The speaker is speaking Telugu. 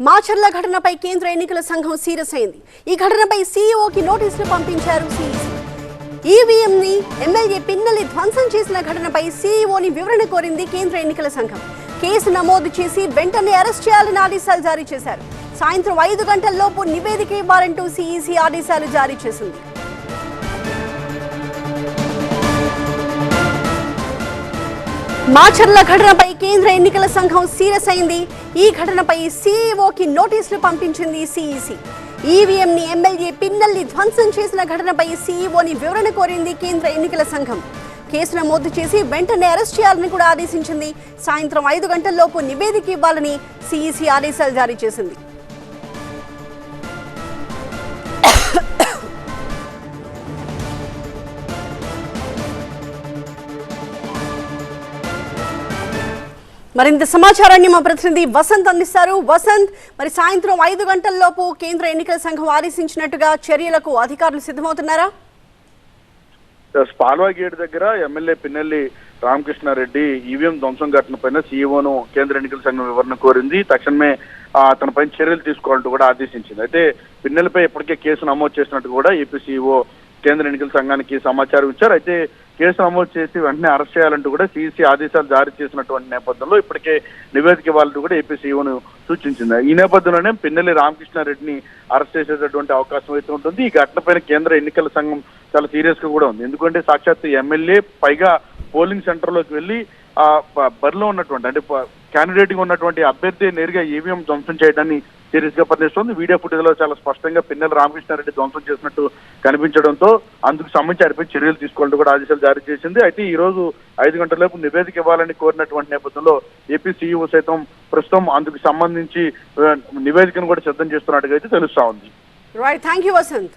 మాచర్ల ఘటనపై కేంద్ర ఎన్నికల సంఘం సీరియస్ అయింది. ఈ ఘటనపై సీఈఓకి నోటీసులు పంపించారు సీఈసీ ఈవీఎం ని ఎమ్మెల్యే పిన్నెల్లి ధ్వంసం చేసిన ఘటనపై సీఈఓని వివరణ కోరింది కేంద్ర ఎన్నికల సంఘం. కేసు నమోదు చేసి వెంటనే అరెస్ట్ చేయాలని ఆదేశాలు జారీ చేశారు. సాయంత్రం ఐదు గంటల్లోపు నివేదిక ఇవ్వాలంటూ సీఈసీ ఆదేశాలు జారీ చేసింది. మాచర్ల ఘటనపై కేంద్ర ఎన్నికల సంఘం సీరియస్ అయింది. ఈ ఘటనపై సీఈఓకి నోటీసులు పంపించింది సిఈసి ఈవీఎం ని ఎమ్మెల్యే పిన్నల్ని ధ్వంసం చేసిన ఘటనపై సీఈఓని వివరణ కోరింది కేంద్ర ఎన్నికల సంఘం. కేసు నమోదు చేసి వెంటనే అరెస్ట్ చేయాలని కూడా ఆదేశించింది. సాయంత్రం ఐదు గంటల్లోపు నివేదిక ఇవ్వాలని సిఈసి ఆదేశాలు జారీ చేసింది. మరింత సమాచారాన్ని మా ప్రతినిధి వసంత్ అందిస్తారు. వసంత్ మరి సాయంత్రం ఐదు గంటల్లోపు కేంద్ర ఎన్నికల సంఘం ఆదేశించినట్టుగా చర్యలకు అధికారులు సిద్ధమవుతున్నారా? పాల్వా గేట్ దగ్గర ఎమ్మెల్యే పిన్నెల్లి రామకృష్ణారెడ్డి ఈవీఎం ధ్వంసం ఘటన పైన సీఈఓను కేంద్ర ఎన్నికల సంఘం వివరణ కోరింది. తక్షణమే ఆ, చర్యలు తీసుకోవాలంటూ కూడా ఆదేశించింది. అయితే పిన్నెలపై ఇప్పటికే కేసు నమోదు చేసినట్టు కూడా ఏపీ సీఈఓ కేంద్ర ఎన్నికల సంఘానికి సమాచారం ఇచ్చారు. అయితే కేసు నమోదు చేసి వెంటనే అరెస్ట్ చేయాలంటూ కూడా సీసీ ఆదేశాలు జారీ చేసినటువంటి నేపథ్యంలో ఇప్పటికే నివేదిక ఇవ్వాలంటూ కూడా ఏపీ సీఈఓను సూచించింది. ఈ నేపథ్యంలోనే పిన్నెల్లి రామకృష్ణారెడ్డిని అరెస్ట్ చేసేటటువంటి అవకాశం అయితే ఉంటుంది. ఈ ఘటనపైన కేంద్ర ఎన్నికల సంఘం చాలా సీరియస్గా కూడా ఉంది. ఎందుకంటే సాక్షాత్ ఎమ్మెల్యే పైగా పోలింగ్ సెంటర్లోకి వెళ్ళి ఆ బరిలో ఉన్నటువంటి అంటే క్యాండిడేట్గా ఉన్నటువంటి అభ్యర్థి నేరుగా ఈవీఎం ధ్వంసం చేయడాన్ని సీరియస్గా పరిణిస్తుంది వీడియో ఫుటేజ్లో చాలా స్పష్టంగా పిన్నెల రామకృష్ణారెడ్డి ధ్వంసం చేసినట్టు కనిపించడంతో అందుకు సంబంధించి ఆయనపై చర్యలు తీసుకోవాలని కూడా ఆదేశాలు జారీ చేసింది. అయితే ఈ రోజు ఐదు గంటలలోపు నివేదిక ఇవ్వాలని కోరినటువంటి నేపథ్యంలో ఏపీ సీఈఓ సైతం ప్రస్తుతం అందుకు సంబంధించి నివేదికను కూడా సిద్ధం చేస్తున్నట్టుగా అయితే తెలుస్తా ఉంది. Right thank you Vasant